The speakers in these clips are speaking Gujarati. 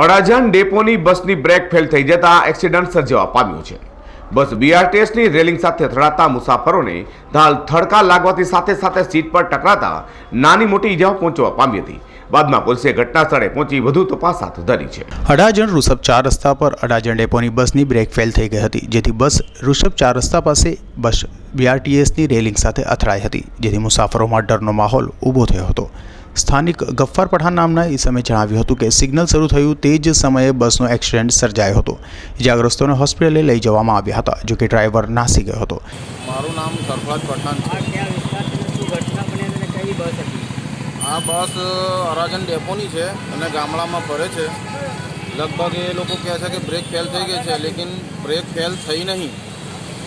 અડાજણ ડેપોની બસની બ્રેક ફેલ થઈ જતા એક્સિડન્ટ સર્જવા પામ્યો છે. બસ બીઆરટીએસની રેલિંગ સાથે અથડાતા મુસાફરોને ધાલ થડકા લાગવાથી સાથે સાથે સીટ પર ટકરાતા નાની મોટી ઈજાઓ પહોંચવા પામી હતી. બાદમાં પોલીસે ઘટના સ્થળે પહોંચી વધુ તપાસ હાથ ધરી છે. અડાજણ ઋષભ ચાર રસ્તા પર અડાજણ ડેપોની બસની બ્રેક ફેલ થઈ ગઈ હતી, જેથી બસ ઋષભ ચાર રસ્તા પાસે બસ બીઆરટીએસની રેલિંગ સાથે અથડાઈ હતી, જેથી મુસાફરોમાં ડરનો માહોલ ઊભો થયો હતો. સ્થાનિક ગફ્ફાર પઠાણ નામના ઈસમે જણાવ્યું હતું કે સિગ્નલ શરૂ થયું તે જ સમયે બસનો એક્સિડન્ટ સર્જાયો હતો. ઇજાગ્રસ્તોને હોસ્પિટલે લઈ જવામાં આવ્યા હતા જોકે ડ્રાઈવર નાસી ગયો હતો. મારું નામ સરફરાજ પઠાણ છે. આ બસ અરાજન ડેપોની છે અને ગામડામાં ફરે છે. લગભગ એ લોકો કહે છે કે બ્રેક ફેલ થઈ ગઈ છે લેકિન બ્રેક ફેલ થઈ નહીં.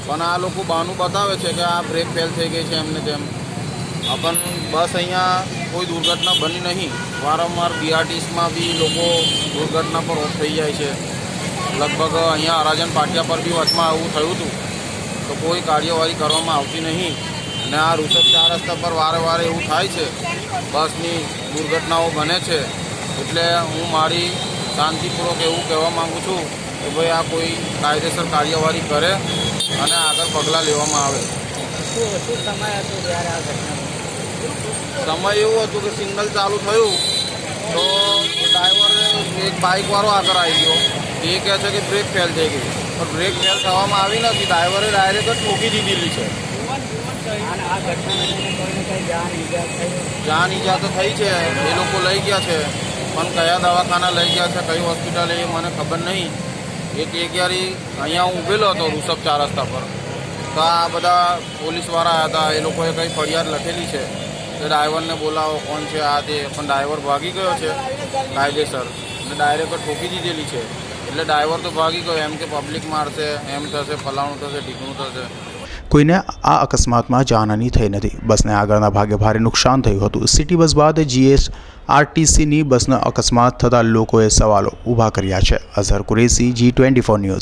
પણ આ લોકો બહાનું બતાવે છે કે આ બ્રેક ફેલ થઈ ગઈ છે એમને તેમ. પણ બસ અહીંયા કોઈ દુર્ઘટના બની નહીં. વારંવાર બીઆરટીસમાં બી લોકો દુર્ઘટના પર ઓફ થઈ જાય છે. લગભગ અહીંયા અરાજન પાટિયા પર બી વચમાં આવું થયું હતું. તો કોઈ કાર્યવાહી કરવામાં આવતી નહીં. અને આ ઋષભ ચાર રસ્તા પર વારે વારે એવું થાય છે. બસની દુર્ઘટનાઓ બને છે. એટલે હું મારી શાંતિપૂર્વક એવું કહેવા માગું છું કે ભાઈ આ કોઈ કાયદેસર કાર્યવાહી કરે અને આગળ પગલાં લેવામાં આવે. શું શું સમય હતું જ્યારે આ ઘટના? સમય એવું હતું કે સિગ્નલ ચાલુ થયું તો ડ્રાઈવર એક બાઇકવાળો આગળ આવી ગયો. એ કહે છે કે બ્રેક ફેલ થઈ ગઈ. પણ બ્રેક ફેલ થવામાં આવી નથી. ડ્રાઈવરે ડાયરેક્ટ જ ઠોકી દીધેલી છે. જાન ઈજા તો થઈ છે. એ લોકો લઈ ગયા છે. પણ કયા દવાખાના લઈ ગયા છે કઈ હોસ્પિટલ એ મને ખબર નહીં. એક જગ્યાએ અહીંયા હું ઊભેલો હતો ઋષભ ચાર રસ્તા પર. તો આ બધા પોલીસવાળા હતા. એ લોકોએ કંઈ ફરિયાદ લખેલી છે. ડ્રાઈવરને બોલાવો, કોણ છે આ તે. પણ ડ્રાઈવર ભાગી ગયો છે, કાયદેસર. અને ડાયરેક્ટર ઠોકી દીધેલી છે. એટલે ડ્રાઈવર તો ભાગી ગયો, એમ કે પબ્લિક મારશે, એમ થશે, ફલાણું થશે, ઢીકણું થશે. કોઈને આ અકસ્માતમાં જાનહાની થઈ નથી. બસને આગળના ભાગે ભારે નુકસાન થયું હતું. સિટી બસ બાદ જીએસ આરટીસીની બસનો અકસ્માત થતાં લોકોએ સવાલો ઊભા કર્યા છે. Azhar Qureshi, G twenty four news.